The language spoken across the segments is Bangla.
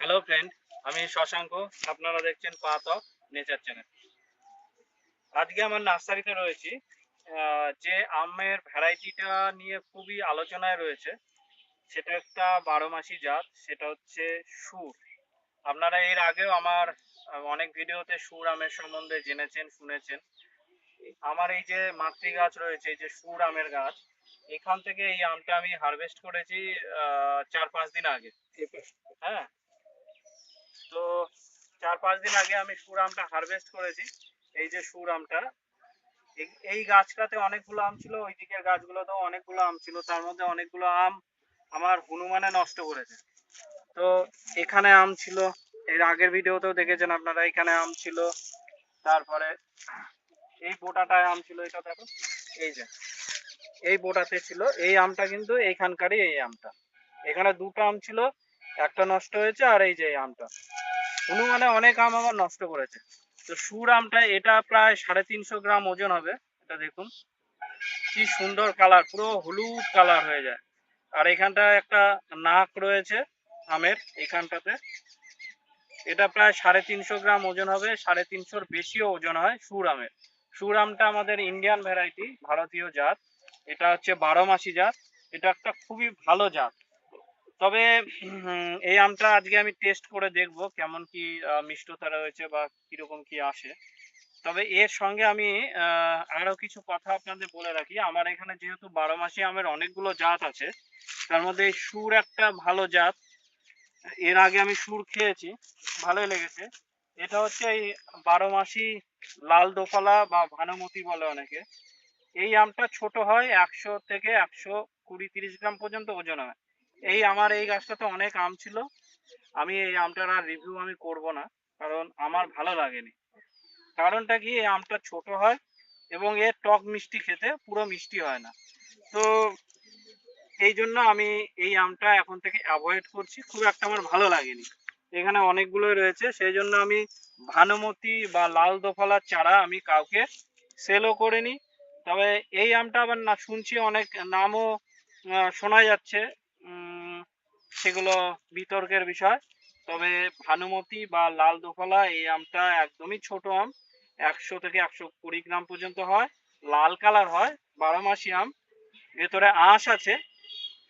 হ্যালো ফ্রেন্ড আমি শশাঙ্ক। আপনারা দেখছেন পাথ অফ নেচার চ্যানেল। আজকে আমার নার্সারিতে রয়েছি যে আমের ভ্যারাইটিটা নিয়ে খুবই আলোচনায় রয়েছে। সেটা একটা বারো মাসি জাত সেটা হচ্ছে সুর। আপনারা এর আগেও আমার অনেক ভিডিওতে সুর আমের সম্বন্ধে জেনেছেন শুনেছেন। আমার এই যে মাতৃ গাছ রয়েছে এই যে সুর আমের গাছ এখান থেকে এই আমটা আমি হারভেস্ট করেছি আহ, চার পাঁচ দিন আগে। হ্যাঁ তো চার পাঁচ দিন আগে আমি সুর আমটা হারভেস্ট করেছি, এই যে সুর আমটা। এই- গাছটাতে অনেকগুলো আম ছিল, ওই দিকের গাছগুলোতেও অনেকগুলো আম ছিল, তার মধ্যে অনেকগুলো আম আমার হনুমানে নষ্ট করেছে। তো এখানে আম ছিল, এর আগের ভিডিওতেও দেখেছেন আপনারা, এখানে আম ছিল, তারপরে এই বোটাটায় আম ছিল, এটা দেখো এই যে। এই বোটাতে ছিল, এই আমটা কিন্তু এইখানকারই এই আমটা। এখানে দুটো আম ছিল, একটা নষ্ট হয়েছে আর এই যে আমটা। হনুমানে অনেক আম আমার নষ্ট করেছে। তো সুর আমটা, এটা প্রায় সাড়ে তিনশো গ্রাম ওজন হবে, এটা দেখুন। কি সুন্দর কালার পুরো হলুদ কালার হয়ে যায়। আর এখানটা একটা নাক রয়েছে আমের, এখানটাতে। এটা প্রায় সাড়ে তিনশো গ্রাম ওজন হবে, সাড়ে তিনশোর বেশিও ওজন হয় সুর আমের। সুর আমটা আমাদের ইন্ডিয়ান ভ্যারাইটি ভারতীয় জাত। এটা হচ্ছে বারো মাসি জাত। এটা একটা খুবই ভালো জাত। তবে এই আমটা আজকে আমি টেস্ট করে দেখব কেমন কি মিষ্টতা রয়েছে বা কীরকম কি আসে। তবে এর সঙ্গে আমি আরও কিছু কথা আপনাদের বলে রাখি। আমার এখানে যেহেতু বারো মাসি আমের অনেকগুলো জাত আছে, তার মধ্যে সুর একটা ভালো জাত। এর আগে আমি সুর খেয়েছি, ভালোই লেগেছে। এটা হচ্ছে এই বারো মাসি লাল দোফালা বা ভানুমতি বলে অনেকে। এই আমটা ছোট হয় একশো থেকে একশো কুড়ি তিরিশ গ্রাম পর্যন্ত ওজন হয়। এই আমার এই গাছটাতে অনেক আম ছিল। আমি এই আমটার আর রিভিউ আমি করব না, কারণ আমার ভালো লাগেনি। কারণটা কি, এই আমটা ছোট হয় এবং এর টক মিষ্টি খেতে পুরো মিষ্টি হয় না। তো এই জন্য আমি এই আমটা এখন থেকে অ্যাভয়েড করছি। খুব একটা আমার ভালো লাগেনি। এখানে অনেকগুলোই রয়েছে, সেই জন্য আমি ভানুমতি বা লাল দোফালার চারা আমি কাউকে সেলও করিনি। তবে এই আমটা আবার না শুনছি অনেক, নামও শোনা যাচ্ছে। সেগুলো বিতর্কের বিষয়। তবে ভানুমতি বা লাল দোফালা এই আমটা একদমই ছোট আম। একশো থেকে একশো কুড়ি গ্রাম পর্যন্ত হয়। লাল কালার হয় বারো মাসি আম। ভেতরে আঁশ আছে,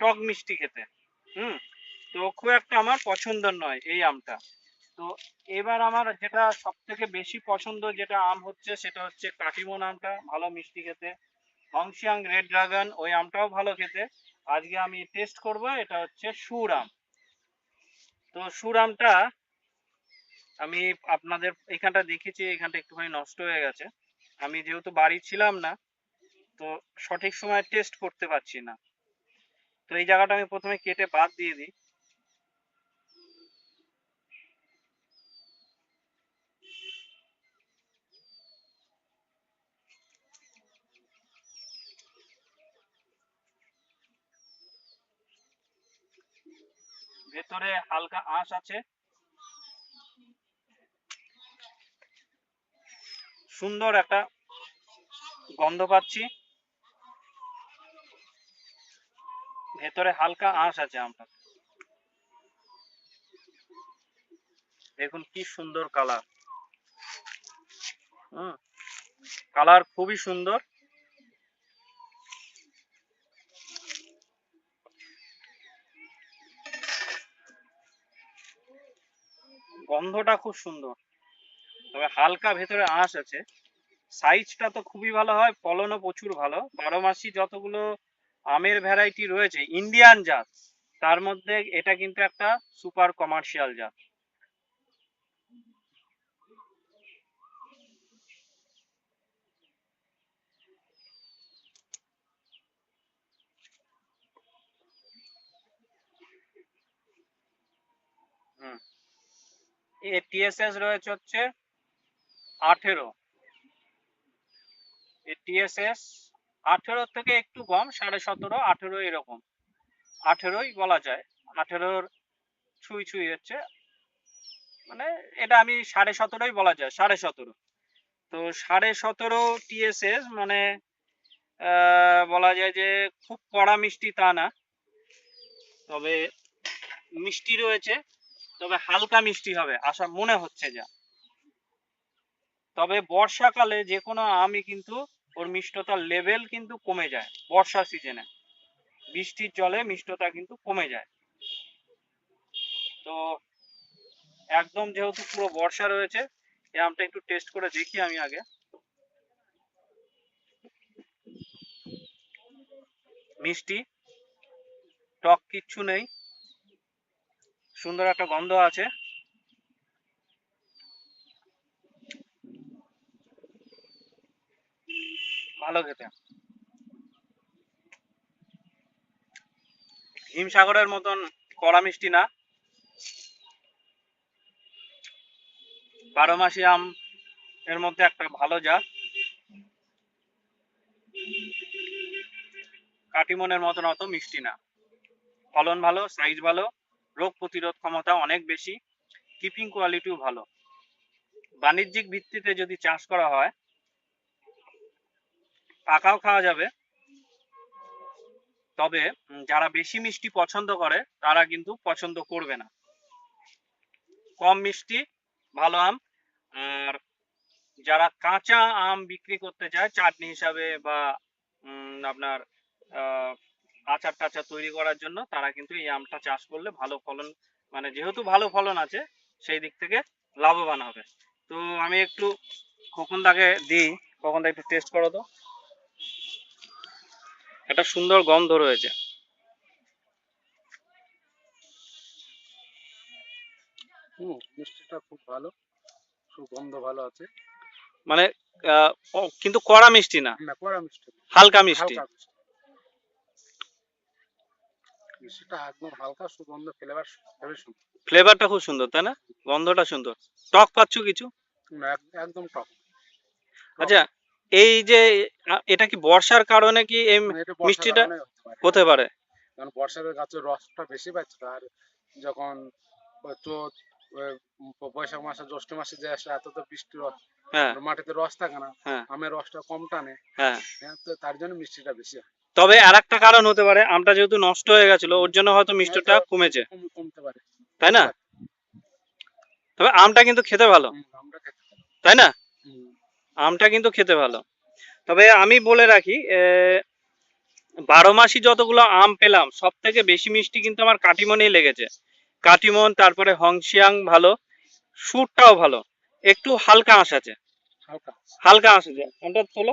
টক মিষ্টি খেতে। হুম, তো খুব একটা আমার পছন্দ নয় এই আমটা। তো এবার আমার যেটা সব থেকে বেশি পছন্দ যেটা আম হচ্ছে সেটা হচ্ছে কাটিমন আমটা, ভালো মিষ্টি খেতে। হংসিয়াং রেড ড্রাগন, ওই আমটাও ভালো খেতে। আজকে আমি টেস্ট করব, এটা হচ্ছে সুরাম। তো সুরামটা আমি আপনাদের এখানটা দেখেছি, এখানটা একটুখানি নষ্ট হয়ে গেছে। আমি যেহেতু বাড়ি ছিলাম না, তো সঠিক সময় টেস্ট করতে পারছি না। তো এই জায়গাটা আমি প্রথমে কেটে বাদ দিয়ে দিই। ভেতরে হালকা আঁশ আছে। সুন্দর একটা গন্ধ পাচ্ছি। ভেতরে হালকা আঁশ আছে আমটা। দেখুন কি সুন্দর কালার। হুম, কালার খুবই সুন্দর। গন্ধটা খুব সুন্দর। তবে হালকা ভেতরে আঁশ আছে। সাইজটা তো খুবই ভালো হয়, ফলনও প্রচুর ভালো। বারো মাসি যতগুলো আমের ভ্যারাইটি রয়েছে ইন্ডিয়ান জাত, তার মধ্যে এটা কিন্তু একটা সুপার কমার্শিয়াল জাত। টিএসএস রয়েছে হচ্ছে আঠেরো। টিএসএস আঠেরো থেকে একটু কম, সাড়ে সতেরো, আঠেরো এরকম। আঠেরোই বলা যায়। আঠেরোর ছুঁই ছুঁই হচ্ছে। মানে এটা আমি সাড়ে সতেরোই বলা যায়, সাড়ে সতেরো। তো সাড়ে সতেরো টিএসএস মানে বলা যায় যে খুব কড়া মিষ্টি তা না। তবে মিষ্টি রয়েছে। তবে হালকা মিষ্টি হবে, আশা মনে হচ্ছে যা। তবে বর্ষাকালে যে কোনো আমই কিন্তু ওর মিষ্টতার লেভেল কিন্তু কমে যায় বর্ষা সিজনে বৃষ্টির জলে মিষ্টতা কিন্তু কমে যায়। তো একদম যেহেতু পুরো বর্ষা রয়েছে এই আমটা একটু টেস্ট করে দেখি আমি আগে। মিষ্টি, টক কিচ্ছু নেই। সুন্দর একটা গন্ধ আছে। ভালো খেতে। হিমসাগরের মতন কড়া মিষ্টি না। বারো মাসি আম এর মধ্যে একটা ভালো জাত কাটিমনের মতন অত মিষ্টি না। ফলন ভালো সাইজ ভালো। রোগ প্রতিরোধ ক্ষমতা অনেক বেশি কিপিং কোয়ালিটিও ভালো। বাণিজ্যিক ভিত্তিতে যদি চাষ করা হয় পাকাও খাওয়া যাবে। তবে যারা বেশি মিষ্টি পছন্দ করে তারা কিন্তু পছন্দ করবে না। কম মিষ্টি ভালো আম আর যারা কাঁচা আম বিক্রি করতে চায় চাটনি হিসাবে বা আপনার আহ, আচার টাচার তৈরি করার জন্য তারা কিন্তু এই আমটা চাষ করলে ভালো ফলন মানে যেহেতু ভালো ফলন আছে সেই দিক থেকে লাভবান হবে। তো আমি একটু খোকনদাকে দিই খোকনদা একটু টেস্ট করো তো। একটা সুন্দর গন্ধ রয়েছে। হুম মিষ্টিটা খুব ভালো সুগন্ধ ভালো আছে। মানে কিন্তু কড়া মিষ্টি না? না কড়া মিষ্টি না, হালকা মিষ্টি। মিষ্টি একদম হালকা সুগন্ধ ফ্লেভার ফ্লেভারটা খুব সুন্দর তাই না? গন্ধটা সুন্দর। টক পাচ্ছ কিছু? একদম টক। আচ্ছা এই যে এটা কি বর্ষার কারণে কি এই মিষ্টিটা হতে পারে। কারণ বর্ষার গাছের রসটা বেশি পাচ্ছে আর যখন চোত বৈশাখ মাসে জ্যৈষ্ঠ মাসে যে আসে এত তো বৃষ্টি রস হ্যাঁ। মাটিতে রস থাকে না। হ্যাঁ। আমের রসটা কম টানে। হ্যাঁ। হ্যাঁ, তার জন্য মিষ্টিটা বেশি হয়। তবে আর একটা কারণ হতে পারে আমটা যেহেতু নষ্ট হয়ে গেছিল ওর জন্য হয়তো মিষ্টটা কমেছে। কমতে পারে। তাই না? তবে আমটা কিন্তু খেতে ভালো। তাই না? আমটা কিন্তু খেতে ভালো। তবে আমি বলে রাখি বারো মাসি যতগুলো আম পেলাম সব থেকে বেশি মিষ্টি কিন্তু আমার কাটিমনেই লেগেছে। কাটিমন তারপরে হংসিয়াং ভালো সুরটাও ভালো। একটু হালকা আঁশ আছে। হালকা। হালকা আঁশ আছে। আমটা তোলো।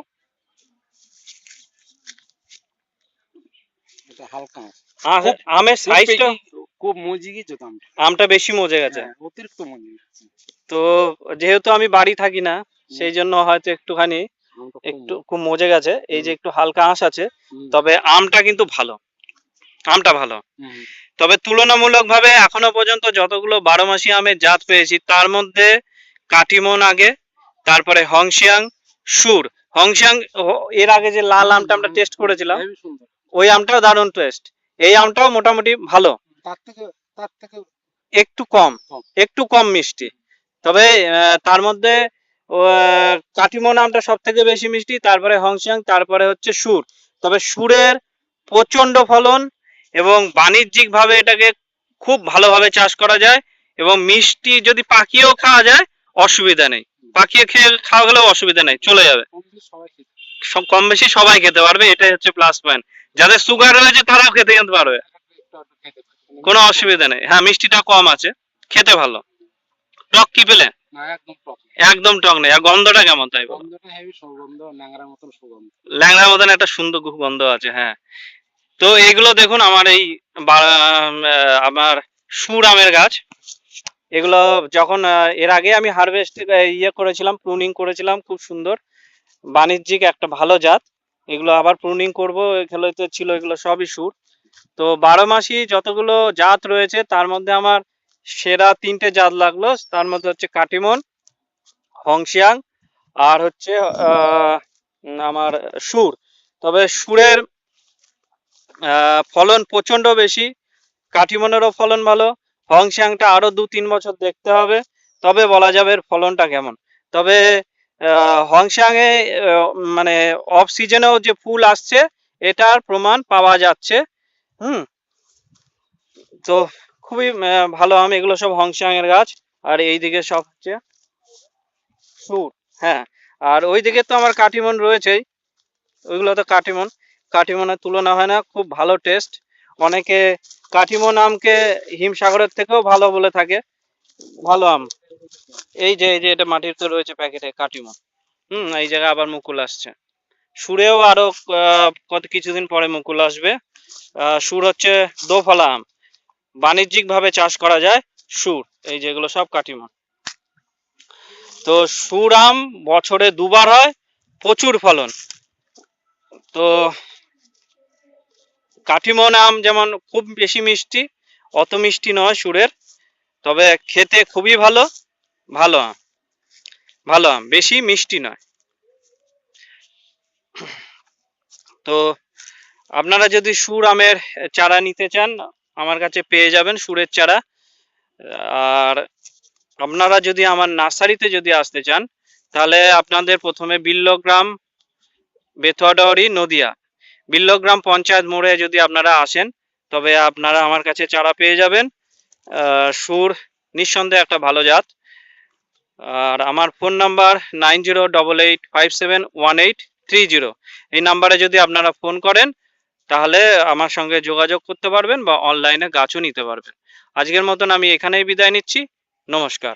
এটা হালকা। আছে। আঁশ আমের খুব সাইজটা বেশি- খুব মজি গেছে দামটা আমটা। বেশি মজে গেছে। হ্যাঁ, অতিরিক্ত মজি গেছে। তো যেহেতু আমি বাড়ি থাকি না সেই জন্য হয়তো একটুখানি একটু খুব মজে গেছে। এই যে একটু হালকা আঁশ আছে তবে আমটা কিন্তু ভালো। আমটা ভালো। তবে তুলনামূলকভাবে এখনও পর্যন্ত যতগুলো বারো মাসি আমের জাত পেয়েছি তার মধ্যে কাটিমন আগে তারপরে হংসিয়াং সুর। হংসিয়াং এর আগে যে লাল আমটা আমরা টেস্ট করেছিলাম। ওই আমটাও দারুণ টেস্ট এই আমটাও মোটামুটি ভালো। তার থেকে তার থেকে একটু কম। একটু কম মিষ্টি। তবে তার মধ্যে কাটিমন আমটা সব থেকে বেশি মিষ্টি তারপরে হংসিয়াং তারপরে হচ্ছে সুর। তবে সুরের প্রচণ্ড ফলন এবং বাণিজ্যিক ভাবে এটাকে খুব ভালোভাবে চাষ করা যায় এবং মিষ্টি যদি পাকিয়েও খাওয়া যায় অসুবিধা নেই। পাকিয়ে খেয়ে খাওয়া গেলেও অসুবিধা নেই চলে যাবে। কম বেশি সবাই খেতে পারবে। এটাই হচ্ছে প্লাস পয়েন্ট যাদের সুগার রয়েছে তারাও খেতে যেতে পারবে। কোনো অসুবিধা নেই। হ্যাঁ মিষ্টিটা কম আছে। খেতে ভালো। টক কি পেলে? একদম টক নেই। আর গন্ধটা কেমন তাই বলো? ল্যাংড়ার মতন একটা সুন্দর গন্ধ আছে হ্যাঁ। তো এইগুলো দেখুন আমার এই আমার সুর আমের গাছ। এগুলো যখন এর আগে আমি হারভেস্ট ইয়ে করেছিলাম প্রুনিং করেছিলাম খুব সুন্দর। বাণিজ্যিক একটা ভালো জাত। এগুলো আবার প্রুনিং করব, এগুলো তো ছিল, এগুলো সবই সুর তো বারো মাসি যতগুলো জাত রয়েছে, তার মধ্যে আমার সেরা তিনটে জাত লাগল। তার মধ্যে হচ্ছে কাটিমন, হংসিয়াং, আর হচ্ছে আমার সুর। তবে সুরের ফলন প্রচণ্ড বেশি। কাঠিমনেরও ফলন ভালো। হংসিয়াংটা আরও দু তিন বছর দেখতে হবে। তবে বলা যাবে এর ফলনটা কেমন। তবে হংসিয়াং মানে অফ সিজনেও যে ফুল আসছে, এটার প্রমাণ পাওয়া যাচ্ছে। হুম? তো খুবই ভালো আম, এগুলো সব হংসাঙের গাছ। আর এইদিকে সব হচ্ছে সুর হ্যাঁ। আর ওইদিকে তো আমার কাটিমন রয়েছেই। ওইগুলো তো কাটিমন। কাটিমনের তুলনা হয় না, খুব ভালো টেস্ট অনেকে কাটিমন আমকে হিমসাগরের থেকেও ভালো বলে থাকে। ভালো আম। এই যে এই যে এটা মাটিতে রয়েছে প্যাকেটে কাটিমন হুম, এই জায়গায় আবার মুকুল আসছে। সুরেও আরও কত, কিছুদিন পরে মুকুল আসবে। সুর হচ্ছে দোফলা আম। বাণিজ্যিক ভাবে চাষ করা যায় সুর, এই যেগুলো সব কাটিমন তো সুর আম বছরে দুবার হয়, প্রচুর ফলন। তো কাটিমন আম যেমন খুব বেশি মিষ্টি, অত মিষ্টি নয় সুরের, তবে খেতে খুবই ভালো। ভালো আম। ভালো আম, বেশি মিষ্টি নয়। তো আপনারা যদি সুর আমের চারা নিতে চান, আমার কাছে পেয়ে যাবেন সুরের চারা। আর আপনারা যদি আমার নার্সারিতে যদি আসতে চান, তাহলে আপনাদের প্রথমে বিল্লগ্রাম বেথুয়াডাওয়ারি নদিয়া। বিল্লগ্রাম পঞ্চায়েত মোড়ে যদি আপনারা আসেন, তবে আপনারা আমার কাছে চারা পেয়ে যাবেন। সুর নিঃসন্দেহে একটা ভালো জাত। আর আমার phone number nine zero double eight five seven one eight three zero. এই নাম্বারে যদি আপনারা ফোন করেন, তাহলে আমার সঙ্গে যোগাযোগ করতে পারবেন বা অনলাইনে গাছও নিতে পারবেন। আজকের মতন আমি এখানেই বিদায় নিচ্ছি। নমস্কার।